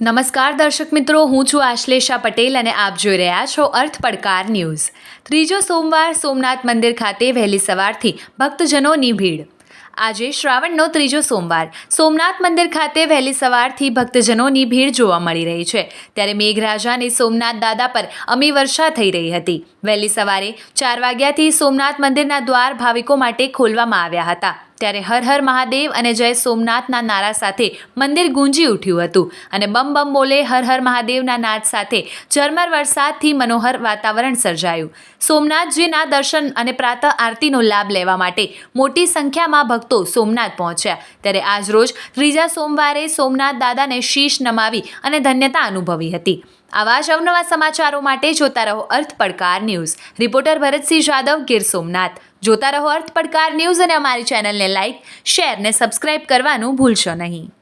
નમસ્કાર દર્શક મિત્રો, હું છું આશ્લેષા પટેલ અને આપ જોઈ રહ્યા છો અર્થ પડકાર ન્યૂઝ. ત્રીજો સોમવાર સોમનાથ મંદિર ખાતે વહેલી સવારથી ભક્તજનોની ભીડ. આજે શ્રાવણનો ત્રીજો સોમવાર. સોમનાથ મંદિર ખાતે વહેલી સવારથી ભક્તજનોની ભીડ જોવા મળી રહી છે. ત્યારે મેઘરાજાની સોમનાથ દાદા પર અમી વર્ષા થઈ રહી હતી. વહેલી સવારે ચાર વાગ્યાથી સોમનાથ મંદિરના દ્વાર ભાવિકો માટે ખોલવામાં આવ્યા હતા. ત્યારે હર હર મહાદેવ અને જય સોમનાથના નારા સાથે મંદિર ગુંજી ઉઠ્યું હતું અને બમ બમ બોલે હર હર મહાદેવના નાદ સાથે ઝરમર વરસાદથી મનોહર વાતાવરણ સર્જાયું. સોમનાથજીના દર્શન અને પ્રાતઃ આરતીનો લાભ લેવા માટે મોટી સંખ્યામાં ભક્તો સોમનાથ પહોંચ્યા. ત્યારે આજરોજ ત્રીજા સોમવારે સોમનાથ દાદાને શીશ નમાવી અને ધન્યતા અનુભવી હતી. આવા જ અવનવા સમાચારો માટે જોતા રહો અર્થ પડકાર ન્યૂઝ. રિપોર્ટર ભરતસિંહ જાદવ ગીર સોમનાથ. જોતા રહો અર્થ પડકાર ન્યૂઝ અને અમારી ચેનલને લાઇક શેર ને સબસ્ક્રાઇબ કરવાનું ભૂલશો નહીં.